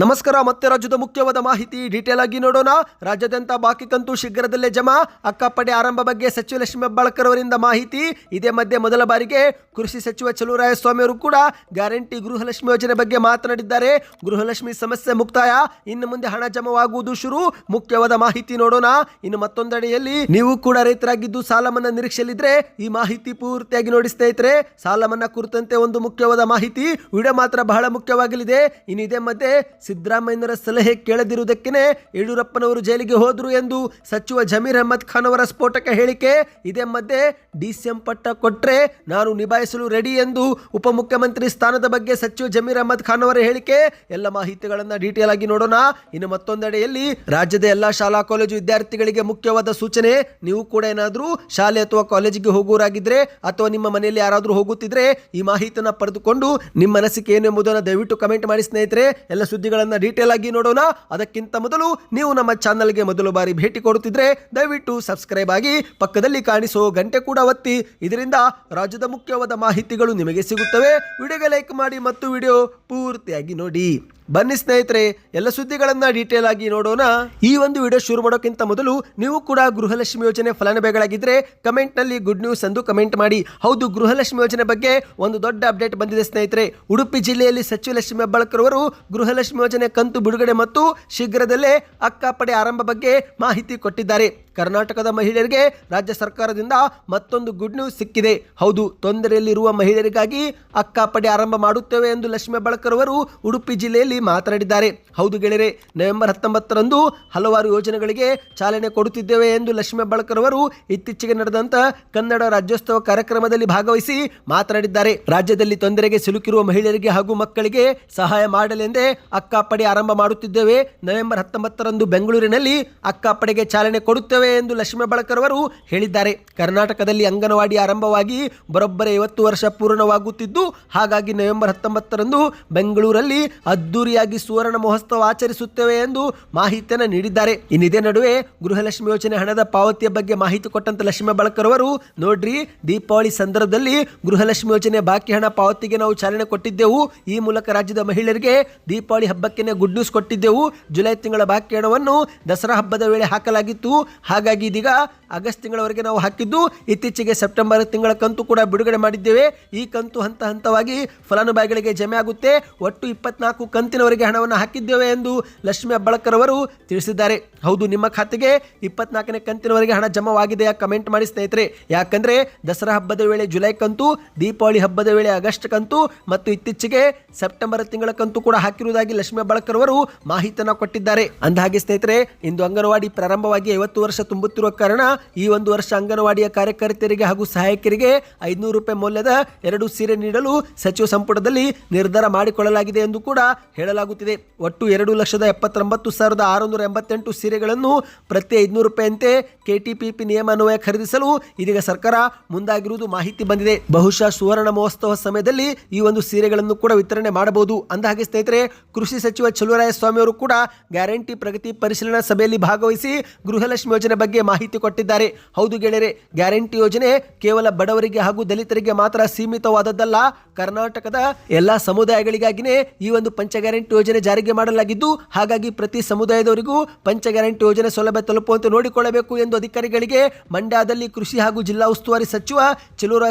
ನಮಸ್ಕಾರ, ಮತ್ತೆ ರಾಜ್ಯದ ಮುಖ್ಯವಾದ ಮಾಹಿತಿ ಡೀಟೇಲ್ ಆಗಿ ನೋಡೋಣ. ರಾಜ್ಯಾದ್ಯಂತ ಬಾಕಿ ಕಂತು ಶೀಘ್ರದಲ್ಲೇ ಜಮಾ. ಅಕ್ಕಪಡೆ ಆರಂಭ ಬಗ್ಗೆ ಸಚಿವ ಲಕ್ಷ್ಮೀ ಹೆಬ್ಬಾಳ್ಕರ್ ಅವರಿಂದ ಮಾಹಿತಿ. ಇದೇ ಮಧ್ಯೆ ಮೊದಲ ಬಾರಿಗೆ ಕೃಷಿ ಸಚಿವ ಚಲುವರಾಯಸ್ವಾಮಿ ಅವರು ಕೂಡ ಗ್ಯಾರಂಟಿ ಗೃಹಲಕ್ಷ್ಮಿ ಯೋಜನೆ ಬಗ್ಗೆ ಮಾತನಾಡಿದ್ದಾರೆ. ಗೃಹಲಕ್ಷ್ಮಿ ಸಮಸ್ಯೆ ಮುಕ್ತಾಯ. ಇನ್ನು ಮುಂದೆ ಹಣ ಜಮವಾಗುವುದು ಶುರು. ಮುಖ್ಯವಾದ ಮಾಹಿತಿ ನೋಡೋಣ. ಇನ್ನು ಮತ್ತೊಂದೆಡೆಯಲ್ಲಿ ನೀವು ಕೂಡ ರೈತರಾಗಿದ್ದು ಸಾಲ ಮನ್ನಾ ನಿರೀಕ್ಷೆಯಲ್ಲಿದ್ರೆ ಈ ಮಾಹಿತಿ ಪೂರ್ತಿಯಾಗಿ ನೋಡಿ ಸ್ನೇಹಿತರೆ. ಸಾಲ ಮನ್ನಾ ಕುರಿತಂತೆ ಒಂದು ಮುಖ್ಯವಾದ ಮಾಹಿತಿ. ವಿಡಿಯೋ ಮಾತ್ರ ಬಹಳ ಮುಖ್ಯವಾಗಲಿದೆ. ಇನ್ನು ಇದೇ ಮಧ್ಯೆ ಸಿದ್ದರಾಮಯ್ಯನವರ ಸಲಹೆ ಕೇಳದಿರುವುದಕ್ಕೇನೆ ಯಡಿಯೂರಪ್ಪನವರು ಜೈಲಿಗೆ ಹೋದರು ಎಂದು ಸಚಿವ ಜಮೀರ್ ಅಹಮದ್ ಖಾನ್ ಅವರ ಸ್ಫೋಟಕ ಹೇಳಿಕೆ ಇದೇ ಮಧ್ಯೆ ಡಿಸಿಎಂ ಪಟ್ಟ ಕೊಟ್ಟರೆ ನಾನು ನಿಭಾಯಿಸಲು ರೆಡಿ ಎಂದು ಉಪಮುಖ್ಯಮಂತ್ರಿ ಸ್ಥಾನದ ಬಗ್ಗೆ ಸಚಿವ ಜಮೀರ್ ಅಹಮದ್ ಖಾನ್ ಅವರ ಹೇಳಿಕೆ. ಎಲ್ಲ ಮಾಹಿತಿಗಳನ್ನು ಡೀಟೇಲ್ ಆಗಿ ನೋಡೋಣ. ಇನ್ನು ಮತ್ತೊಂದೆಡೆಯಲ್ಲಿ ರಾಜ್ಯದ ಎಲ್ಲ ಶಾಲಾ, ಕಾಲೇಜು ವಿದ್ಯಾರ್ಥಿಗಳಿಗೆ ಮುಖ್ಯವಾದ ಸೂಚನೆ, ನೀವು ಕೂಡ ಏನಾದರೂ ಶಾಲೆ ಅಥವಾ ಕಾಲೇಜಿಗೆ ಹೋಗುವರಾಗಿದ್ರೆ ಅಥವಾ ನಿಮ್ಮ ಮನೆಯಲ್ಲಿ ಯಾರಾದರೂ ಹೋಗುತ್ತಿದ್ರೆ ಈ ಮಾಹಿತಿಯನ್ನು ಪಡೆದುಕೊಂಡು ನಿಮ್ಮ ಮನಸ್ಸಿಗೆ ಏನು ಎಂಬುದನ್ನು ದಯವಿಟ್ಟು ಕಮೆಂಟ್ ಮಾಡಿ ಸ್ನೇಹಿತರೆ. ಎಲ್ಲ ಸುದ್ದಿಗಳನ್ನು ಡೀಟೇಲ್ ಆಗಿ ನೋಡೋಣ. ಅದಕ್ಕಿಂತ ಮೊದಲು ನೀವು ನಮ್ಮ ಚಾನಲ್ಗೆ ಮೊದಲು ಬಾರಿ ಭೇಟಿ ಕೊಡುತ್ತಿದ್ರೆ ದಯವಿಟ್ಟು ಸಬ್ಸ್ಕ್ರೈಬ್ ಆಗಿ ಪಕ್ಕದಲ್ಲಿ ಕಾಣಿಸೋ ಗಂಟೆ ಕೂಡ ಒತ್ತಿ. ಇದರಿಂದ ರಾಜ್ಯದ ಮುಖ್ಯವಾದ ಮಾಹಿತಿಗಳು ನಿಮಗೆ ಸಿಗುತ್ತವೆ. ವಿಡಿಯೋಗೆ ಲೈಕ್ ಮಾಡಿ ಮತ್ತು ವಿಡಿಯೋ ಪೂರ್ತಿಯಾಗಿ ನೋಡಿ. ಬನ್ನಿ ಸ್ನೇಹಿತರೆ, ಎಲ್ಲ ಸುದ್ದಿಗಳನ್ನ ಡೀಟೇಲ್ ಆಗಿ ನೋಡೋಣ. ಈ ಒಂದು ವಿಡಿಯೋ ಶುರು ಮಾಡೋಕ್ಕಿಂತ ಮೊದಲು ನೀವು ಕೂಡ ಗೃಹಲಕ್ಷ್ಮಿ ಯೋಜನೆ ಫಲಾನುಭವಿಗಳಾಗಿದ್ರೆ ಕಮೆಂಟ್ನಲ್ಲಿ ಗುಡ್ ನ್ಯೂಸ್ ಎಂದು ಕಮೆಂಟ್ ಮಾಡಿ. ಹೌದು, ಗೃಹಲಕ್ಷ್ಮಿ ಯೋಜನೆ ಬಗ್ಗೆ ಒಂದು ದೊಡ್ಡ ಅಪ್ಡೇಟ್ ಬಂದಿದೆ ಸ್ನೇಹಿತರೆ. ಉಡುಪಿ ಜಿಲ್ಲೆಯಲ್ಲಿ ಸಚಿವ ಲಕ್ಷ್ಮಿ ಹೆಬ್ಬಾಳ್ಕರ್ ಅವರು ಗೃಹಲಕ್ಷ್ಮಿ ಯೋಜನೆ ಕಂತು ಬಿಡುಗಡೆ ಮತ್ತು ಶೀಘ್ರದಲ್ಲೇ ಅಕ್ಕಪಡೆ ಆರಂಭ ಬಗ್ಗೆ ಮಾಹಿತಿ ಕೊಟ್ಟಿದ್ದಾರೆ. ಕರ್ನಾಟಕದ ಮಹಿಳೆಯರಿಗೆ ರಾಜ್ಯ ಸರ್ಕಾರದಿಂದ ಮತ್ತೊಂದು ಗುಡ್ ನ್ಯೂಸ್ ಸಿಕ್ಕಿದೆ. ಹೌದು, ತೊಂದರೆಯಲ್ಲಿರುವ ಮಹಿಳೆಯರಿಗಾಗಿ ಅಕ್ಕ ಪಡೆ ಆರಂಭ ಮಾಡುತ್ತೇವೆ ಎಂದು ಲಕ್ಷ್ಮೀ ಅವರು ಉಡುಪಿ ಜಿಲ್ಲೆಯಲ್ಲಿ ಮಾತನಾಡಿದ್ದಾರೆ. ಹೌದು ಗೆಳೆಯರೆ, ನವೆಂಬರ್ ಹತ್ತೊಂಬತ್ತರಂದು ಹಲವಾರು ಯೋಜನೆಗಳಿಗೆ ಚಾಲನೆ ಕೊಡುತ್ತಿದ್ದೇವೆ ಎಂದು ಲಕ್ಷ್ಮೀ ಬಳಕರ್ ಅವರು ಇತ್ತೀಚೆಗೆ ನಡೆದಂತ ಕನ್ನಡ ರಾಜ್ಯೋತ್ಸವ ಕಾರ್ಯಕ್ರಮದಲ್ಲಿ ಭಾಗವಹಿಸಿ ಮಾತನಾಡಿದ್ದಾರೆ. ರಾಜ್ಯದಲ್ಲಿ ತೊಂದರೆಗೆ ಸಿಲುಕಿರುವ ಮಹಿಳೆಯರಿಗೆ ಹಾಗೂ ಮಕ್ಕಳಿಗೆ ಸಹಾಯ ಮಾಡಲೆಂದೇ ಅಕ್ಕಪಡೆ ಆರಂಭ ಮಾಡುತ್ತಿದ್ದೇವೆ. ನವೆಂಬರ್ ಹತ್ತೊಂಬತ್ತರಂದು ಬೆಂಗಳೂರಿನಲ್ಲಿ ಅಕ್ಕಪಡೆಗೆ ಚಾಲನೆ ಕೊಡುತ್ತೇವೆ ಎಂದು ಲಕ್ಷ್ಮೀ ಬಳಕರವರು ಹೇಳಿದ್ದಾರೆ. ಕರ್ನಾಟಕದಲ್ಲಿ ಅಂಗನವಾಡಿ ಆರಂಭವಾಗಿ ಬರೋಬ್ಬರ ಐವತ್ತು ವರ್ಷ ಪೂರ್ಣವಾಗುತ್ತಿದ್ದು, ಹಾಗಾಗಿ ನವೆಂಬರ್ ಹತ್ತೊಂಬತ್ತರಂದು ಬೆಂಗಳೂರಲ್ಲಿ ಅದ್ದೂರಿಯಾಗಿ ಸುವರ್ಣ ಮಹೋತ್ಸವ ಆಚರಿಸುತ್ತೇವೆ ಎಂದು ಮಾಹಿತಿಯನ್ನು ನೀಡಿದ್ದಾರೆ. ಇನ್ನಿದೇ ನಡುವೆ ಗೃಹಲಕ್ಷ್ಮಿ ಯೋಜನೆ ಹಣದ ಪಾವತಿಯ ಬಗ್ಗೆ ಮಾಹಿತಿ ಕೊಟ್ಟಂತ ಲಕ್ಷ್ಮೀ ಬಳಕರ್ವರು, ನೋಡ್ರಿ, ದೀಪಾವಳಿ ಸಂದರ್ಭದಲ್ಲಿ ಗೃಹಲಕ್ಷ್ಮಿ ಯೋಜನೆ ಬಾಕಿ ಹಣ ಪಾವತಿಗೆ ನಾವು ಚಾಲನೆ ಕೊಟ್ಟಿದ್ದೆವು. ಈ ಮೂಲಕ ರಾಜ್ಯದ ಮಹಿಳೆಯರಿಗೆ ದೀಪಾವಳಿ ಹಬ್ಬಕ್ಕೆ ಗುಡ್ ನ್ಯೂಸ್ ಕೊಟ್ಟಿದ್ದೆವು. ಜುಲೈ ತಿಂಗಳ ಬಾಕಿ ಹಣವನ್ನು ದಸರಾ ಹಬ್ಬದ ವೇಳೆ ಹಾಕಲಾಗಿತ್ತು. ಹಾಗಾಗಿ ಇದೀಗ ಆಗಸ್ಟ್ ತಿಂಗಳವರೆಗೆ ನಾವು ಹಾಕಿದ್ದು ಇತ್ತೀಚೆಗೆ ಸೆಪ್ಟೆಂಬರ್ ತಿಂಗಳ ಕಂತು ಕೂಡ ಬಿಡುಗಡೆ ಮಾಡಿದ್ದೇವೆ. ಈ ಕಂತು ಹಂತ ಹಂತವಾಗಿ ಫಲಾನುಭವಿಗಳಿಗೆ ಜಮೆ ಆಗುತ್ತೆ. ಒಟ್ಟು ಇಪ್ಪತ್ನಾಲ್ಕು ಕಂತಿನವರೆಗೆ ಹಣವನ್ನು ಹಾಕಿದ್ದೇವೆ ಎಂದು ಲಕ್ಷ್ಮೀ ಅಬ್ಬಳಕರ್ ಅವರು ತಿಳಿಸಿದ್ದಾರೆ. ಹೌದು, ನಿಮ್ಮ ಖಾತೆಗೆ ಇಪ್ಪತ್ನಾಲ್ಕನೇ ಕಂತಿನವರೆಗೆ ಹಣ ಜಮವಾಗಿದೆಯಾ ಕಮೆಂಟ್ ಮಾಡಿ ಸ್ನೇಹಿತರೆ. ಯಾಕಂದ್ರೆ ದಸರಾ ಹಬ್ಬದ ವೇಳೆ ಜುಲೈ ಕಂತು, ದೀಪಾವಳಿ ಹಬ್ಬದ ವೇಳೆ ಆಗಸ್ಟ್ ಕಂತು ಮತ್ತು ಇತ್ತೀಚೆಗೆ ಸೆಪ್ಟೆಂಬರ್ ತಿಂಗಳ ಕಂತು ಕೂಡ ಹಾಕಿರುವುದಾಗಿ ಲಕ್ಷ್ಮೀ ಬಳಕರ್ ಅವರು ಮಾಹಿತಿಯನ್ನು ಕೊಟ್ಟಿದ್ದಾರೆ. ಅಂದಹಾಗೆ ಸ್ನೇಹಿತರೆ, ಇಂದು ಅಂಗನವಾಡಿ ಪ್ರಾರಂಭವಾಗಿ ಐವತ್ತು ವರ್ಷ ತುಂಬುತ್ತಿರುವ ಕಾರಣ ಈ ಒಂದು ವರ್ಷ ಅಂಗನವಾಡಿಯ ಕಾರ್ಯಕರ್ತೆಯರಿಗೆ ಹಾಗೂ ಸಹಾಯಕರಿಗೆ ಐದುನೂರು ರೂಪಾಯಿ ಮೌಲ್ಯದ ಎರಡು ಸೀರೆ ನೀಡಲು ಸಚಿವ ಸಂಪುಟದಲ್ಲಿ ನಿರ್ಧಾರ ಮಾಡಿಕೊಳ್ಳಲಾಗಿದೆ ಎಂದು ಕೂಡ ಹೇಳಲಾಗುತ್ತಿದೆ. ಒಟ್ಟು ಎರಡು ಲಕ್ಷದ ಎಪ್ಪತ್ತೊಂಬತ್ತು ಸಾವಿರದ ಆರುನೂರ ಎಂಬತ್ತೆಂಟು ಸೀರೆಗಳನ್ನು ಪ್ರತಿ ಐದುನೂರು ರೂಪಾಯಿಯಂತೆ ಕೆಟಿಪಿಪಿ ನಿಯಮ ಅನ್ವಯ ಖರೀದಿಸಲು ಇದೀಗ ಸರ್ಕಾರ ಮುಂದಾಗಿರುವುದು ಮಾಹಿತಿ ಬಂದಿದೆ. ಬಹುಶಃ ಸುವರ್ಣ ಮಹೋತ್ಸವ ಸಮಯದಲ್ಲಿ ಈ ಒಂದು ಸೀರೆಗಳನ್ನು ಕೂಡ ವಿತರಣೆ ಮಾಡಬಹುದು. ಅಂದ ಹಾಗೆ ಸ್ನೇಹಿತರೆ, ಕೃಷಿ ಸಚಿವ ಚಲುವರಾಯಸ್ವಾಮಿ ಅವರು ಕೂಡ ಗ್ಯಾರಂಟಿ ಪ್ರಗತಿ ಪರಿಶೀಲನಾ ಸಭೆಯಲ್ಲಿ ಭಾಗವಹಿಸಿ ಗೃಹಲಕ್ಷ್ಮಿ ಯೋಜನೆ ಬಗ್ಗೆ ಮಾಹಿತಿ ಕೊಟ್ಟಿದ್ದಾರೆ. ಹೌದು ಗೆಳೆಯರೆ, ಗ್ಯಾರಂಟಿ ಯೋಜನೆ ಕೇವಲ ಬಡವರಿಗೆ ಹಾಗೂ ದಲಿತರಿಗೆ ಮಾತ್ರ ಸೀಮಿತವಾದದ್ದಲ್ಲ. ಕರ್ನಾಟಕದ ಎಲ್ಲಾ ಸಮುದಾಯಗಳಿಗಾಗಿನೇ ಈ ಒಂದು ಪಂಚ ಗ್ಯಾರಂಟಿ ಯೋಜನೆ ಜಾರಿಗೆ ಮಾಡಲಾಗಿದ್ದು, ಹಾಗಾಗಿ ಪ್ರತಿ ಸಮುದಾಯದವರಿಗೂ ಪಂಚ ಗ್ಯಾರಂಟಿ ಯೋಜನೆ ಸೌಲಭ್ಯ ತಲುಪುವಂತೆ ನೋಡಿಕೊಳ್ಳಬೇಕು ಎಂದು ಅಧಿಕಾರಿಗಳಿಗೆ ಮಂಡ್ಯದಲ್ಲಿ ಕೃಷಿ ಹಾಗೂ ಜಿಲ್ಲಾ ಉಸ್ತುವಾರಿ ಸಚಿವ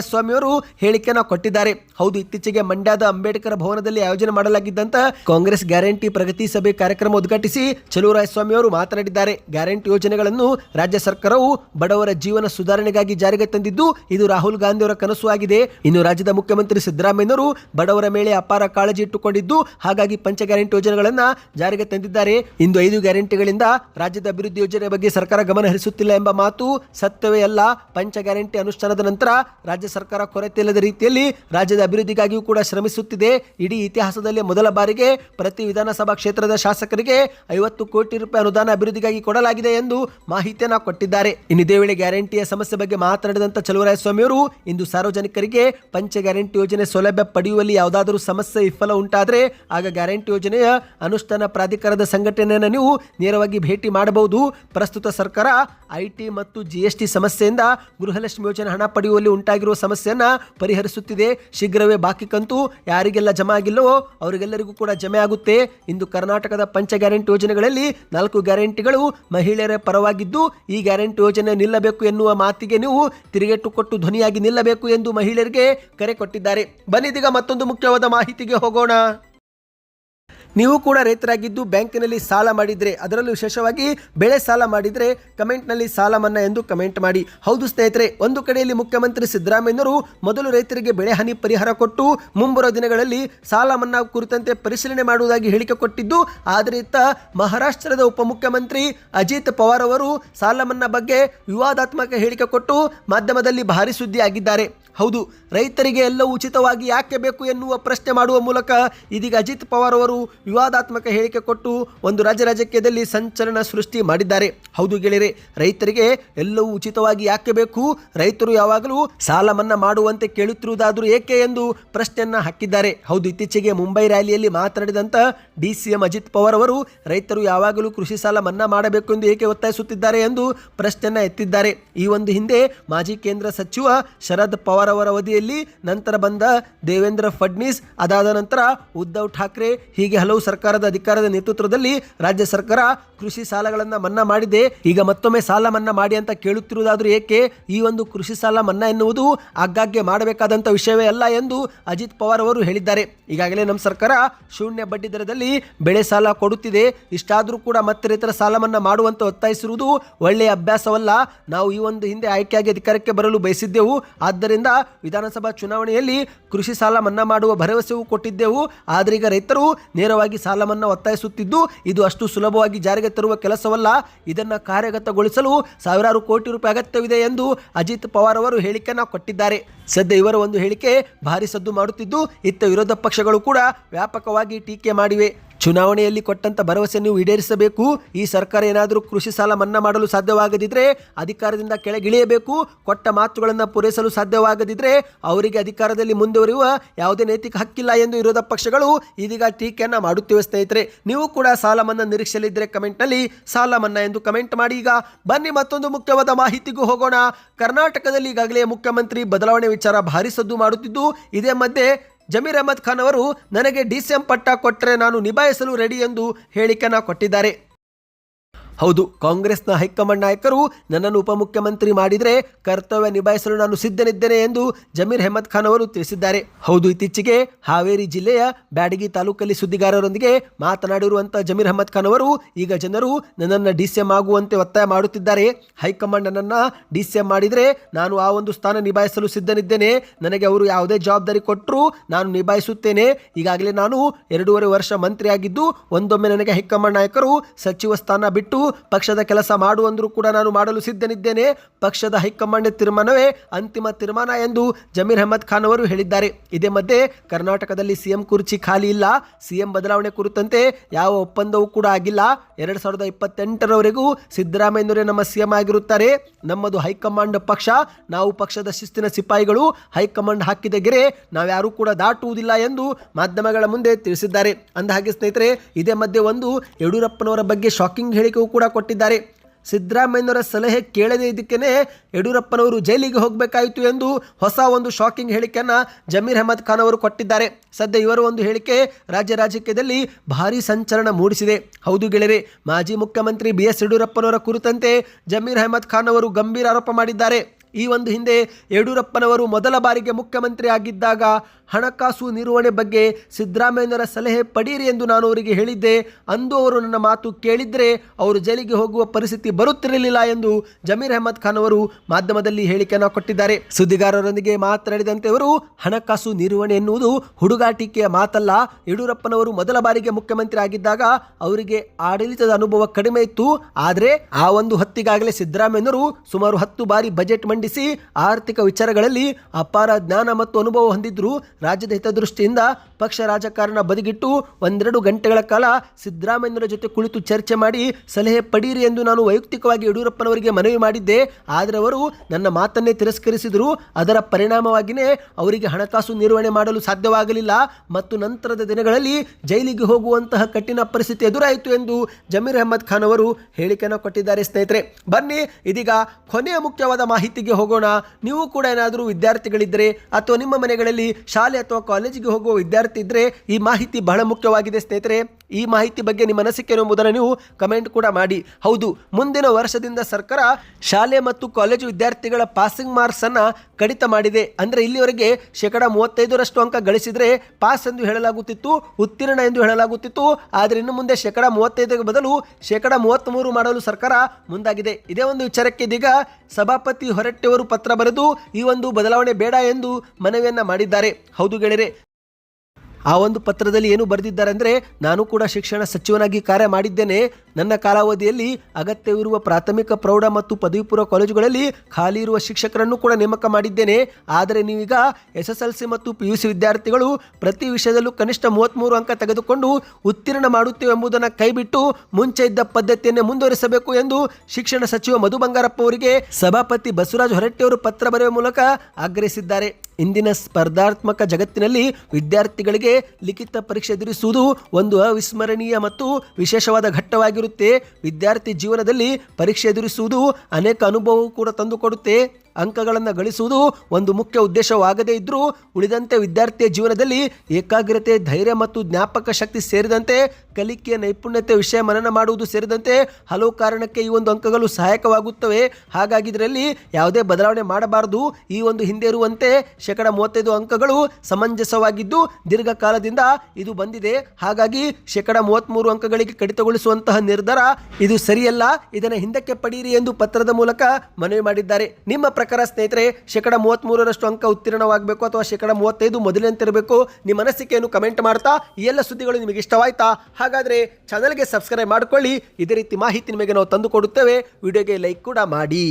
ಸ್ವಾಮಿ ಅವರು ಹೇಳಿಕೆಯನ್ನು ಕೊಟ್ಟಿದ್ದಾರೆ. ಹೌದು, ಇತ್ತೀಚೆಗೆ ಮಂಡ್ಯದ ಅಂಬೇಡ್ಕರ್ ಭವನದಲ್ಲಿ ಆಯೋಜನೆ ಮಾಡಲಾಗಿದ್ದಂತಹ ಕಾಂಗ್ರೆಸ್ ಗ್ಯಾರಂಟಿ ಪ್ರಗತಿ ಸಭೆ ಕಾರ್ಯಕ್ರಮ ಉದ್ಘಾಟಿಸಿ ಸ್ವಾಮಿ ಅವರು ಮಾತನಾಡಿದ್ದಾರೆ. ಗ್ಯಾರಂಟಿ ಯೋಜನೆಗಳನ್ನು ರಾಜ್ಯ ಸರ್ಕಾರವು ಬಡವರ ಜೀವನ ಸುಧಾರಣೆಗಾಗಿ ಜಾರಿಗೆ ತಂದಿದ್ದು, ಇದು ರಾಹುಲ್ ಗಾಂಧಿಯವರ ಕನಸು ಆಗಿದೆ. ಇನ್ನು ರಾಜ್ಯದ ಮುಖ್ಯಮಂತ್ರಿ ಸಿದ್ದರಾಮಯ್ಯನವರು ಬಡವರ ಮೇಲೆ ಅಪಾರ ಕಾಳಜಿ ಇಟ್ಟುಕೊಂಡಿದ್ದು, ಹಾಗಾಗಿ ಪಂಚ ಗ್ಯಾರಂಟಿ ಯೋಜನೆಗಳನ್ನು ಜಾರಿಗೆ ತಂದಿದ್ದಾರೆ. ಇಂದು ಐದು ಗ್ಯಾರಂಟಿಗಳಿಂದ ರಾಜ್ಯದ ಅಭಿವೃದ್ಧಿ ಯೋಜನೆ ಬಗ್ಗೆ ಸರ್ಕಾರ ಗಮನ ಹರಿಸುತ್ತಿಲ್ಲ ಎಂಬ ಮಾತು ಸತ್ಯವೇ ಅಲ್ಲ. ಪಂಚ ಗ್ಯಾರಂಟಿ ಅನುಷ್ಠಾನದ ನಂತರ ರಾಜ್ಯ ಸರ್ಕಾರ ಕೊರತೆ ಇಲ್ಲದ ರೀತಿಯಲ್ಲಿ ರಾಜ್ಯದ ಅಭಿವೃದ್ಧಿಗಾಗಿಯೂ ಕೂಡ ಶ್ರಮಿಸುತ್ತಿದೆ. ಇಡೀ ಇತಿಹಾಸದಲ್ಲಿ ಮೊದಲ ಬಾರಿಗೆ ಪ್ರತಿ ವಿಧಾನಸಭಾ ಕ್ಷೇತ್ರದ ಶಾಸಕರಿಗೆ ಐವತ್ತು ಕೋಟಿ ರೂಪಾಯಿ ಅನುದಾನ ಅಭಿವೃದ್ಧಿಗಾಗಿ ಕೊಡಲಾಗಿದೆ ಎಂದು ಮಾಹಿತಿಯನ್ನ ಕೊಟ್ಟಿದ್ದಾರೆ. ಇನ್ನು ಇದೇ ವೇಳೆ ಗ್ಯಾರಂಟಿಯ ಸಮಸ್ಯೆ ಬಗ್ಗೆ ಮಾತನಾಡಿದಂತ ಚಲುವರಾಯಸ್ವಾಮಿ ಅವರು ಇಂದು ಸಾರ್ವಜನಿಕರಿಗೆ ಪಂಚ ಗ್ಯಾರಂಟಿ ಯೋಜನೆ ಸೌಲಭ್ಯ ಪಡೆಯುವಲ್ಲಿ ಯಾವುದಾದರೂ ಸಮಸ್ಯೆ, ವಿಫಲ ಉಂಟಾದರೆ ಆಗ ಗ್ಯಾರಂಟಿ ಯೋಜನೆಯ ಅನುಷ್ಠಾನ ಪ್ರಾಧಿಕಾರದ ಸಂಘಟನೆಯನ್ನು ನೀವು ನೇರವಾಗಿ ಭೇಟಿ ಮಾಡಬಹುದು. ಪ್ರಸ್ತುತ ಸರ್ಕಾರ ಐಟಿ ಮತ್ತು ಜಿಎಸ್ಟಿ ಸಮಸ್ಯೆಯಿಂದ ಗೃಹಲಕ್ಷ್ಮಿ ಯೋಜನೆ ಹಣ ಪಡೆಯುವಲ್ಲಿ ಉಂಟಾಗಿರುವ ಸಮಸ್ಯೆಯನ್ನು ಪರಿಹರಿಸುತ್ತಿದೆ. ಶೀಘ್ರವೇ ಬಾಕಿ ಕಂತು ಯಾರಿಗೆಲ್ಲ ಜಮಾ ಆಗಿಲ್ಲವೋ ಅವರಿಗೆಲ್ಲರಿಗೂ ಕೂಡ ಜಮೆ ಆಗುತ್ತೆ. ಇಂದು ಕರ್ನಾಟಕದ ಪಂಚ ಗ್ಯಾರಂಟಿ ಯೋಜನೆಗಳಲ್ಲಿ ನಾಲ್ಕು ಗ್ಯಾರಂಟಿಗಳು ಮಹಿಳೆಯರ ಪರವಾಗಿದ್ದು ಈ ಗ್ಯಾರಂಟಿ ಯೋಜನೆ ನಿಲ್ಲಬೇಕು ಎನ್ನುವ ಮಾತಿಗೆ ನೀವು ತಿರುಗೇಟು ಕೊಟ್ಟು ಧ್ವನಿಯಾಗಿ ನಿಲ್ಲಬೇಕು ಎಂದು ಮಹಿಳೆಯರಿಗೆ ಕರೆ ಕೊಟ್ಟಿದ್ದಾರೆ. ಬನ್ನಿದೀಗ ಮತ್ತೊಂದು ಮುಖ್ಯವಾದ ಮಾಹಿತಿಗೆ ಹೋಗೋಣ. ನೀವು ಕೂಡ ರೈತರಾಗಿದ್ದು ಬ್ಯಾಂಕಿನಲ್ಲಿ ಸಾಲ ಮಾಡಿದರೆ ಅದರಲ್ಲೂ ವಿಶೇಷವಾಗಿ ಬೆಳೆ ಸಾಲ ಮಾಡಿದರೆ ಕಮೆಂಟ್ನಲ್ಲಿ ಸಾಲ ಮನ್ನಾ ಎಂದು ಕಮೆಂಟ್ ಮಾಡಿ. ಹೌದು ಸ್ನೇಹಿತರೆ, ಒಂದು ಕಡೆಯಲ್ಲಿ ಮುಖ್ಯಮಂತ್ರಿ ಸಿದ್ದರಾಮಯ್ಯನವರು ಮೊದಲು ರೈತರಿಗೆ ಬೆಳೆ ಹಾನಿ ಪರಿಹಾರ ಕೊಟ್ಟು ಮುಂಬರುವ ದಿನಗಳಲ್ಲಿ ಸಾಲ ಮನ್ನಾ ಕುರಿತಂತೆ ಪರಿಶೀಲನೆ ಮಾಡುವುದಾಗಿ ಹೇಳಿಕೆ ಕೊಟ್ಟಿದ್ದು ಆದ್ದರಿಂದ ಮಹಾರಾಷ್ಟ್ರದ ಉಪಮುಖ್ಯಮಂತ್ರಿ ಅಜಿತ್ ಪವಾರ್ ಅವರು ಸಾಲ ಮನ್ನಾ ಬಗ್ಗೆ ವಿವಾದಾತ್ಮಕ ಹೇಳಿಕೆ ಕೊಟ್ಟು ಮಾಧ್ಯಮದಲ್ಲಿ ಭಾರಿ ಸುದ್ದಿ ಆಗಿದ್ದಾರೆ ಹೌದು, ರೈತರಿಗೆ ಎಲ್ಲವೂ ಉಚಿತವಾಗಿ ಯಾಕೆ ಬೇಕು ಎನ್ನುವ ಪ್ರಶ್ನೆ ಮಾಡುವ ಮೂಲಕ ಇದೀಗ ಅಜಿತ್ ಪವಾರ್ ಅವರು ವಿವಾದಾತ್ಮಕ ಹೇಳಿಕೆ ಕೊಟ್ಟು ಒಂದು ರಾಜ್ಯ ರಾಜಕೀಯದಲ್ಲಿ ಸಂಚಲನ ಸೃಷ್ಟಿ ಮಾಡಿದ್ದಾರೆ. ಹೌದು ಗೆಳೆಯರೆ, ರೈತರಿಗೆ ಎಲ್ಲವೂ ಉಚಿತವಾಗಿ ಯಾಕೆ ಬೇಕು? ರೈತರು ಯಾವಾಗಲೂ ಸಾಲ ಮನ್ನಾ ಮಾಡುವಂತೆ ಕೇಳುತ್ತಿರುವುದಾದರೂ ಏಕೆ ಎಂದು ಪ್ರಶ್ನೆಯನ್ನ ಹಾಕಿದ್ದಾರೆ. ಹೌದು, ಇತ್ತೀಚೆಗೆ ಮುಂಬೈ ರ್ಯಾಲಿಯಲ್ಲಿ ಮಾತನಾಡಿದಂತ ಡಿ ಸಿ ಅಜಿತ್ ಪವಾರ್ ಅವರು, ರೈತರು ಯಾವಾಗಲೂ ಕೃಷಿ ಸಾಲ ಮನ್ನಾ ಮಾಡಬೇಕು ಎಂದು ಏಕೆ ಒತ್ತಾಯಿಸುತ್ತಿದ್ದಾರೆ ಎಂದು ಪ್ರಶ್ನೆಯನ್ನ ಎತ್ತಿದ್ದಾರೆ. ಈ ಒಂದು ಹಿಂದೆ ಮಾಜಿ ಕೇಂದ್ರ ಸಚಿವ ಶರದ್ ಪವಾರ್ ಅವರ ಅವಧಿಯಲ್ಲಿ ನಂತರ ಬಂದ ದೇವೇಂದ್ರ ಫಡ್ನೀಸ್, ಅದಾದ ನಂತರ ಉದ್ಧವ್ ಠಾಕ್ರೆ, ಹೀಗೆ ಹಲವು ಸರ್ಕಾರದ ಅಧಿಕಾರದ ನೇತೃತ್ವದಲ್ಲಿ ರಾಜ್ಯ ಸರ್ಕಾರ ಕೃಷಿ ಸಾಲಗಳನ್ನು ಮನ್ನಾ ಮಾಡಿದೆ. ಈಗ ಮತ್ತೊಮ್ಮೆ ಸಾಲ ಮನ್ನಾ ಮಾಡಿ ಅಂತ ಕೇಳುತ್ತಿರುವುದಾದರೂ ಏಕೆ? ಈ ಒಂದು ಕೃಷಿ ಸಾಲ ಮನ್ನಾ ಎನ್ನುವುದು ಆಗಾಗ್ಗೆ ಮಾಡಬೇಕಾದಂಥ ವಿಷಯವೇ ಅಲ್ಲ ಎಂದು ಅಜಿತ್ ಪವಾರ್ ಅವರು ಹೇಳಿದ್ದಾರೆ. ಈಗಾಗಲೇ ನಮ್ಮ ಸರ್ಕಾರ ಶೂನ್ಯ ಬಡ್ಡಿ ದರದಲ್ಲಿ ಬೆಳೆ ಸಾಲ ಕೊಡುತ್ತಿದೆ. ಇಷ್ಟಾದರೂ ಕೂಡ ಮತ್ತೆ ರೈತರ ಸಾಲ ಮನ್ನಾ ಮಾಡುವಂತೆ ಒತ್ತಾಯಿಸಿರುವುದು ಒಳ್ಳೆಯ ಅಭ್ಯಾಸವಲ್ಲ. ನಾವು ಈ ಒಂದು ಹಿಂದೆ ಆಯ್ಕೆಯಾಗಿ ಅಧಿಕಾರಕ್ಕೆ ಬರಲು ಬಯಸಿದ್ದೆವು. ಆದ್ದರಿಂದ ವಿಧಾನಸಭಾ ಚುನಾವಣೆಯಲ್ಲಿ ಕೃಷಿ ಸಾಲ ಮನ್ನಾ ಮಾಡುವ ಭರವಸೆಯೂ ಕೊಟ್ಟಿದ್ದೆವು. ಆದರೆ ಈಗ ರೈತರು ನೇರವಾಗಿ ಸಾಲ ಮನ್ನಾ ಒತ್ತಾಯಿಸುತ್ತಿದ್ದು, ಇದು ಅಷ್ಟು ಸುಲಭವಾಗಿ ಜಾರಿಗೆ ತರುವ ಕೆಲಸವಲ್ಲ. ಇದನ್ನು ಕಾರ್ಯಗತಗೊಳಿಸಲು ಸಾವಿರಾರು ಕೋಟಿ ರೂಪಾಯಿ ಅಗತ್ಯವಿದೆ ಎಂದು ಅಜಿತ್ ಪವಾರ್ ಅವರು ಹೇಳಿಕೆಯನ್ನು ಕೊಟ್ಟಿದ್ದಾರೆ. ಸದ್ಯ ಇವರ ಒಂದು ಹೇಳಿಕೆ ಭಾರಿ ಸದ್ದು ಮಾಡುತ್ತಿದ್ದು, ಇತ್ತ ವಿರೋಧ ಪಕ್ಷಗಳು ಕೂಡ ವ್ಯಾಪಕವಾಗಿ ಟೀಕೆ ಮಾಡಿವೆ. ಚುನಾವಣೆಯಲ್ಲಿ ಕೊಟ್ಟಂತ ಭರವಸೆ ನೀವು ಈಡೇರಿಸಬೇಕು. ಈ ಸರ್ಕಾರ ಏನಾದರೂ ಕೃಷಿ ಸಾಲ ಮನ್ನಾ ಮಾಡಲು ಸಾಧ್ಯವಾಗದಿದ್ದರೆ ಅಧಿಕಾರದಿಂದ ಕೆಳಗಿಳಿಯಬೇಕು. ಕೊಟ್ಟ ಮಾತುಗಳನ್ನು ಪೂರೈಸಲು ಸಾಧ್ಯವಾಗದಿದ್ದರೆ ಅವರಿಗೆ ಅಧಿಕಾರದಲ್ಲಿ ಮುಂದುವರಿಯುವ ಯಾವುದೇ ನೈತಿಕ ಹಕ್ಕಿಲ್ಲ ಎಂದು ವಿರೋಧ ಪಕ್ಷಗಳು ಇದೀಗ ಟೀಕೆಯನ್ನು ಮಾಡುತ್ತಿವೆ ಸ್ನೇಹಿತರೆ. ನೀವು ಕೂಡ ಸಾಲ ಮನ್ನಾ ನಿರೀಕ್ಷೆಯಲ್ಲಿದ್ದರೆ ಕಮೆಂಟ್ನಲ್ಲಿ ಸಾಲ ಮನ್ನಾ ಎಂದು ಕಮೆಂಟ್ ಮಾಡಿ. ಈಗ ಬನ್ನಿ ಮತ್ತೊಂದು ಮುಖ್ಯವಾದ ಮಾಹಿತಿಗೂ ಹೋಗೋಣ. ಕರ್ನಾಟಕದಲ್ಲಿ ಈಗಾಗಲೇ ಮುಖ್ಯಮಂತ್ರಿ ಬದಲಾವಣೆ ವಿಚಾರ ಭಾರಿ ಸದ್ದು ಮಾಡುತ್ತಿದ್ದು. ಇದೇ ಮಧ್ಯೆ ಜಮೀರ್ ಅಹಮದ್ ಖಾನ್ ಅವರು, ನನಗೆ ಡಿ ಸಿ ಪಟ್ಟ ಕೊಟ್ಟರೆ ನಾನು ನಿಭಾಯಿಸಲು ರೆಡಿ ಎಂದು ಹೇಳಿಕೆನ ಕೊಟ್ಟಿದ್ದಾರೆ. ಹೌದು, ಕಾಂಗ್ರೆಸ್ನ ಹೈಕಮಾಂಡ್ ನಾಯಕರು ನನ್ನನ್ನು ಉಪಮುಖ್ಯಮಂತ್ರಿ ಮಾಡಿದರೆ ಕರ್ತವ್ಯ ನಿಭಾಯಿಸಲು ನಾನು ಸಿದ್ಧನಿದ್ದೇನೆ ಎಂದು ಜಮೀರ್ ಅಹಮದ್ ಖಾನ್ ಅವರು ತಿಳಿಸಿದ್ದಾರೆ. ಹೌದು, ಇತ್ತೀಚೆಗೆ ಹಾವೇರಿ ಜಿಲ್ಲೆಯ ಬ್ಯಾಡಗಿ ತಾಲೂಕಲ್ಲಿ ಸುದ್ದಿಗಾರರೊಂದಿಗೆ ಮಾತನಾಡಿರುವಂತಹ ಜಮೀರ್ ಅಹಮದ್ ಖಾನ್ ಅವರು, ಈಗ ಜನರು ನನ್ನನ್ನು ಡಿ ಸಿ ಎಂ ಆಗುವಂತೆ ಒತ್ತಾಯ ಮಾಡುತ್ತಿದ್ದಾರೆ. ಹೈಕಮಾಂಡ್ ನನ್ನನ್ನು ಡಿ ಸಿ ಎಂ ಮಾಡಿದರೆ ನಾನು ಆ ಒಂದು ಸ್ಥಾನ ನಿಭಾಯಿಸಲು ಸಿದ್ಧನಿದ್ದೇನೆ. ನನಗೆ ಅವರು ಯಾವುದೇ ಜವಾಬ್ದಾರಿ ಕೊಟ್ಟರು ನಾನು ನಿಭಾಯಿಸುತ್ತೇನೆ. ಈಗಾಗಲೇ ನಾನು ಎರಡೂವರೆ ವರ್ಷ ಮಂತ್ರಿಯಾಗಿದ್ದು, ಒಂದೊಮ್ಮೆ ನನಗೆ ಹೈಕಮಾಂಡ್ ನಾಯಕರು ಸಚಿವ ಸ್ಥಾನ ಬಿಟ್ಟು ಪಕ್ಷದ ಕೆಲಸ ಮಾಡುವಂದರೂ ಕೂಡ ನಾನು ಮಾಡಲು ಸಿದ್ಧನಿದ್ದೇನೆ. ಪಕ್ಷದ ಹೈಕಮಾಂಡ್ ತೀರ್ಮಾನವೇ ಅಂತಿಮ ತೀರ್ಮಾನ ಎಂದು ಜಮೀರ್ ಅಹಮದ್ ಖಾನ್ ಅವರು ಹೇಳಿದ್ದಾರೆ. ಇದೇ ಮಧ್ಯೆ ಕರ್ನಾಟಕದಲ್ಲಿ ಸಿಎಂ ಕುರ್ಚಿ ಖಾಲಿ ಇಲ್ಲ. ಸಿಎಂ ಬದಲಾವಣೆ ಕುರಿತಂತೆ ಯಾವ ಒಪ್ಪಂದವೂ ಕೂಡ ಆಗಿಲ್ಲ. ಎರಡು ಸಾವಿರದ ಇಪ್ಪತ್ತೆಂಟರವರೆಗೂ ಸಿದ್ದರಾಮಯ್ಯನವರೇ ನಮ್ಮ ಸಿಎಂ ಆಗಿರುತ್ತಾರೆ. ನಮ್ಮದು ಹೈಕಮಾಂಡ್ ಪಕ್ಷ, ನಾವು ಪಕ್ಷದ ಶಿಸ್ತಿನ ಸಿಪಾಯಿಗಳು. ಹೈಕಮಾಂಡ್ ಹಾಕಿದ ಗೆರೆ ನಾವ್ಯಾರೂ ಕೂಡ ದಾಟುವುದಿಲ್ಲ ಎಂದು ಮಾಧ್ಯಮಗಳ ಮುಂದೆ ತಿಳಿಸಿದ್ದಾರೆ. ಅಂದ ಹಾಗೆ ಸ್ನೇಹಿತರೆ, ಇದೇ ಮಧ್ಯೆ ಒಂದು ಯಡಿಯೂರಪ್ಪನವರ ಬಗ್ಗೆ ಶಾಕಿಂಗ್ ಹೇಳಿಕೆಯೂ ಕೂಡ ಕೊಟ್ಟಿದ್ದಾರೆ. ಸಿದ್ದರಾಮಯ್ಯನವರ ಸಲಹೆ ಕೇಳದೇ ಇದಕ್ಕೇ ಯಡಿಯೂರಪ್ಪನವರು ಜೈಲಿಗೆ ಹೋಗಬೇಕಾಯಿತು ಎಂದು ಹೊಸ ಒಂದು ಶಾಕಿಂಗ್ ಹೇಳಿಕೆಯನ್ನು ಜಮೀರ್ ಅಹಮದ್ ಖಾನ್ ಅವರು ಕೊಟ್ಟಿದ್ದಾರೆ. ಸದ್ಯ ಇವರ ಒಂದು ಹೇಳಿಕೆ ರಾಜ್ಯ ರಾಜಕೀಯದಲ್ಲಿ ಭಾರಿ ಸಂಚಲನ ಮೂಡಿಸಿದೆ. ಹೌದು ಗೆಳೆಯರೆ, ಮಾಜಿ ಮುಖ್ಯಮಂತ್ರಿ ಬಿ ಎಸ್ ಯಡಿಯೂರಪ್ಪನವರ ಕುರಿತಂತೆ ಜಮೀರ್ ಅಹಮದ್ ಖಾನ್ ಅವರು ಗಂಭೀರ ಆರೋಪ ಮಾಡಿದ್ದಾರೆ. ಈ ಒಂದು ಹಿಂದೆ ಯಡಿಯೂರಪ್ಪನವರು ಮೊದಲ ಬಾರಿಗೆ ಮುಖ್ಯಮಂತ್ರಿ ಆಗಿದ್ದಾಗ ಹಣಕಾಸು ನಿರ್ವಹಣೆ ಬಗ್ಗೆ ಸಿದ್ದರಾಮಯ್ಯನವರ ಸಲಹೆ ಪಡೀರಿ ಎಂದು ನಾನು ಅವರಿಗೆ ಹೇಳಿದ್ದೆ. ಅಂದು ಅವರು ನನ್ನ ಮಾತು ಕೇಳಿದರೆ ಅವರು ಜೈಲಿಗೆ ಹೋಗುವ ಪರಿಸ್ಥಿತಿ ಬರುತ್ತಿರಲಿಲ್ಲ ಎಂದು ಜಮೀರ್ ಅಹಮದ್ ಖಾನ್ ಅವರು ಮಾಧ್ಯಮದಲ್ಲಿ ಹೇಳಿಕೆಯನ್ನು ಕೊಟ್ಟಿದ್ದಾರೆ. ಸುದ್ದಿಗಾರರೊಂದಿಗೆ ಮಾತನಾಡಿದಂತೆ ಅವರು, ಹಣಕಾಸು ನಿರ್ವಹಣೆ ಎನ್ನುವುದು ಹುಡುಗಾಟಿಕೆಯ ಮಾತಲ್ಲ. ಯಡಿಯೂರಪ್ಪನವರು ಮೊದಲ ಬಾರಿಗೆ ಮುಖ್ಯಮಂತ್ರಿ ಆಗಿದ್ದಾಗ ಅವರಿಗೆ ಆಡಳಿತದ ಅನುಭವ ಕಡಿಮೆ ಇತ್ತು. ಆದರೆ ಆ ಒಂದು ಹೊತ್ತಿಗಾಗಲೇ ಸಿದ್ದರಾಮಯ್ಯನವರು ಸುಮಾರು ಹತ್ತು ಬಾರಿ ಬಜೆಟ್ ಮಂಡಿಸಿ ಆರ್ಥಿಕ ವಿಚಾರಗಳಲ್ಲಿ ಅಪಾರ ಜ್ಞಾನ ಮತ್ತು ಅನುಭವ ಹೊಂದಿದ್ರು ರಾಜ್ಯದ ಹಿತದೃಷ್ಟಿಯಿಂದ ಪಕ್ಷ ರಾಜಕಾರಣ ಬದಿಗಿಟ್ಟು ಒಂದೆರಡು ಗಂಟೆಗಳ ಕಾಲ ಸಿದ್ದರಾಮಯ್ಯರ ಜೊತೆ ಕುಳಿತು ಚರ್ಚೆ ಮಾಡಿ ಸಲಹೆ ಪಡೀರಿ ಎಂದು ನಾನು ವೈಯಕ್ತಿಕವಾಗಿ ಯಡಿಯೂರಪ್ಪನವರಿಗೆ ಮನವಿ ಮಾಡಿದ್ದೆ. ಆದರೆ ಅವರು ನನ್ನ ಮಾತನ್ನೇ ತಿರಸ್ಕರಿಸಿದರು. ಅದರ ಪರಿಣಾಮವಾಗಿಯೇ ಅವರಿಗೆ ಹಣಕಾಸು ನಿರ್ವಹಣೆ ಮಾಡಲು ಸಾಧ್ಯವಾಗಲಿಲ್ಲ ಮತ್ತು ನಂತರದ ದಿನಗಳಲ್ಲಿ ಜೈಲಿಗೆ ಹೋಗುವಂತಹ ಕಠಿಣ ಪರಿಸ್ಥಿತಿ ಎದುರಾಯಿತು ಎಂದು ಜಮೀರ್ ಅಹಮದ್ ಖಾನ್ ಅವರು ಹೇಳಿಕೆಯನ್ನು ಕೊಟ್ಟಿದ್ದಾರೆ ಸ್ನೇಹಿತರೆ. ಬನ್ನಿ ಇದೀಗ ಕೊನೆಯ ಮುಖ್ಯವಾದ ಮಾಹಿತಿಗೆ ಹೋಗೋಣ. ನೀವು ಕೂಡ ಏನಾದರೂ ವಿದ್ಯಾರ್ಥಿಗಳಿದ್ದರೆ ಅಥವಾ ನಿಮ್ಮ ಮನೆಗಳಲ್ಲಿ ಶಾಲೆ ಅಥವಾ ಕಾಲೇಜಿಗೆ ಹೋಗುವ ವಿದ್ಯಾರ್ಥಿ ಇದ್ದರೆ ಈ ಮಾಹಿತಿ ಬಹಳ ಮುಖ್ಯವಾಗಿದೆ ಸ್ನೇಹಿತರೆ. ಈ ಮಾಹಿತಿ ಬಗ್ಗೆ ನಿಮ್ಮ ಅನಿಸಿಕೆ ಎಂಬುದನ್ನು ನೀವು ಕಮೆಂಟ್ ಕೂಡ ಮಾಡಿ. ಹೌದು, ಮುಂದಿನ ವರ್ಷದಿಂದ ಸರ್ಕಾರ ಶಾಲೆ ಮತ್ತು ಕಾಲೇಜು ವಿದ್ಯಾರ್ಥಿಗಳ ಪಾಸಿಂಗ್ ಮಾರ್ಕ್ಸ್ ಅನ್ನ ಕಡಿತ ಮಾಡಿದೆ. ಅಂದ್ರೆ ಇಲ್ಲಿವರೆಗೆ ಶೇಕಡ ಮೂವತ್ತೈದರಷ್ಟು ಅಂಕ ಗಳಿಸಿದ್ರೆ ಪಾಸ್ ಎಂದು ಹೇಳಲಾಗುತ್ತಿತ್ತು, ಉತ್ತೀರ್ಣ ಎಂದು ಹೇಳಲಾಗುತ್ತಿತ್ತು. ಆದರೆ ಇನ್ನು ಮುಂದೆ ಶೇಕಡ ಮೂವತ್ತೈದಕ್ಕೆ ಬದಲು ಶೇಕಡ ಮೂವತ್ತ್ಮೂರು ಮಾಡಲು ಸರ್ಕಾರ ಮುಂದಾಗಿದೆ. ಇದೇ ಒಂದು ವಿಚಾರಕ್ಕೆ ಇದೀಗ ಸಭಾಪತಿ ಹೊರಟ್ಟಿಯವರು ಪತ್ರ ಬರೆದು ಈ ಒಂದು ಬದಲಾವಣೆ ಬೇಡ ಎಂದು ಮನವಿಯನ್ನ ಮಾಡಿದ್ದಾರೆ. ಹೌದು ಗೆಳೆಯರೆ ಆ ಒಂದು ಪತ್ರದಲ್ಲಿ ಏನು ಬರೆದಿದ್ದಾರೆ ಅಂದರೆ ನಾನು ಕೂಡ ಶಿಕ್ಷಣ ಸಚಿವನಾಗಿ ಕಾರ್ಯ ಮಾಡಿದ್ದೇನೆ. ನನ್ನ ಕಾಲಾವಧಿಯಲ್ಲಿ ಅಗತ್ಯವಿರುವ ಪ್ರಾಥಮಿಕ, ಪ್ರೌಢ ಮತ್ತು ಪದವಿ ಪೂರ್ವ ಕಾಲೇಜುಗಳಲ್ಲಿ ಖಾಲಿ ಇರುವ ಶಿಕ್ಷಕರನ್ನು ಕೂಡ ನೇಮಕ ಮಾಡಿದ್ದೇನೆ. ಆದರೆ ನೀವೀಗ ಎಸ್ ಎಸ್ ಎಲ್ ಸಿ ಮತ್ತು ಪಿ ಯು ಸಿ ವಿದ್ಯಾರ್ಥಿಗಳು ಪ್ರತಿ ವಿಷಯದಲ್ಲೂ ಕನಿಷ್ಠ ಮೂವತ್ತ್ಮೂರು ಅಂಕ ತೆಗೆದುಕೊಂಡು ಉತ್ತೀರ್ಣ ಮಾಡುತ್ತೇವೆ ಎಂಬುದನ್ನು ಕೈಬಿಟ್ಟು ಮುಂಚೆ ಇದ್ದ ಪದ್ಧತಿಯನ್ನೇ ಮುಂದುವರಿಸಬೇಕು ಎಂದು ಶಿಕ್ಷಣ ಸಚಿವ ಮಧು ಬಂಗಾರಪ್ಪ ಅವರಿಗೆ ಸಭಾಪತಿ ಬಸವರಾಜ ಹೊರಟ್ಟಿಯವರು ಪತ್ರ ಬರೆಯುವ ಮೂಲಕ ಆಗ್ರಹಿಸಿದ್ದಾರೆ. ಇಂದಿನ ಸ್ಪರ್ಧಾತ್ಮಕ ಜಗತ್ತಿನಲ್ಲಿ ವಿದ್ಯಾರ್ಥಿಗಳಿಗೆ ಲಿಖಿತ ಪರೀಕ್ಷೆ ಎದುರಿಸುವುದು ಒಂದು ಅವಿಸ್ಮರಣೀಯ ಮತ್ತು ವಿಶೇಷವಾದ ಘಟ್ಟವಾಗಿರುತ್ತೆ. ವಿದ್ಯಾರ್ಥಿ ಜೀವನದಲ್ಲಿ ಪರೀಕ್ಷೆ ಎದುರಿಸುವುದು ಅನೇಕ ಅನುಭವವು ಕೂಡ ತಂದುಕೊಡುತ್ತೆ. ಅಂಕಗಳನ್ನು ಗಳಿಸುವುದು ಒಂದು ಮುಖ್ಯ ಉದ್ದೇಶವಾಗದೇ ಇದ್ದರೂ ಉಳಿದಂತೆ ವಿದ್ಯಾರ್ಥಿಯ ಜೀವನದಲ್ಲಿ ಏಕಾಗ್ರತೆ, ಧೈರ್ಯ ಮತ್ತು ಜ್ಞಾಪಕ ಶಕ್ತಿ ಸೇರಿದಂತೆ ಕಲಿಕೆಯ ನೈಪುಣ್ಯತೆ ವಿಷಯ ಮನನ ಮಾಡುವುದು ಸೇರಿದಂತೆ ಹಲವು ಕಾರಣಕ್ಕೆ ಈ ಒಂದು ಅಂಕಗಳು ಸಹಾಯಕವಾಗುತ್ತವೆ. ಹಾಗಾಗಿ ಇದರಲ್ಲಿ ಯಾವುದೇ ಬದಲಾವಣೆ ಮಾಡಬಾರದು. ಈ ಒಂದು ಹಿಂದೆ ಇರುವಂತೆ ಶೇಕಡ ಮೂವತ್ತೈದು ಅಂಕಗಳು ಸಮಂಜಸವಾಗಿದ್ದು ದೀರ್ಘಕಾಲದಿಂದ ಇದು ಬಂದಿದೆ. ಹಾಗಾಗಿ ಶೇಕಡ ಮೂವತ್ತ್ಮೂರು ಅಂಕಗಳಿಗೆ ಕಡಿತಗೊಳಿಸುವಂತಹ ನಿರ್ಧಾರ ಇದು ಸರಿಯಲ್ಲ. ಇದನ್ನು ಹಿಂದಕ್ಕೆ ಪಡೆಯಿರಿ ಎಂದು ಪತ್ರದ ಮೂಲಕ ಮನವಿ ಮಾಡಿದ್ದಾರೆ. ನಿಮ್ಮ ಪ್ರಕಾರ ಸ್ನೇಹಿತರೆ, ಶೇಕಡ ಮೂವತ್ತ್ಮೂರರಷ್ಟು ಅಂಕ ಉತ್ತೀರ್ಣವಾಗಬೇಕು ಅಥವಾ ಶೇಕಡ ಮೂವತ್ತೈದು ಮೊದಲಿನಂತಿರಬೇಕು. ನಿಮ್ಮ ಅನಿಸಿಕೆಯನ್ನು ಕಮೆಂಟ್ ಮಾಡ್ತಾ, ಈ ಎಲ್ಲ ಸುದ್ದಿಗಳು ನಿಮಗೆ ಇಷ್ಟವಾಯ್ತಾ? ಹಾಗಾದರೆ ಚಾನಲ್ಗೆ ಸಬ್ಸ್ಕ್ರೈಬ್ ಮಾಡಿಕೊಳ್ಳಿ. ಇದೇ ರೀತಿ ಮಾಹಿತಿ ನಿಮಗೆ ನಾವು ತಂದುಕೊಡುತ್ತೇವೆ ವಿಡಿಯೋಗೆ ಲೈಕ್ ಕೂಡ ಮಾಡಿ.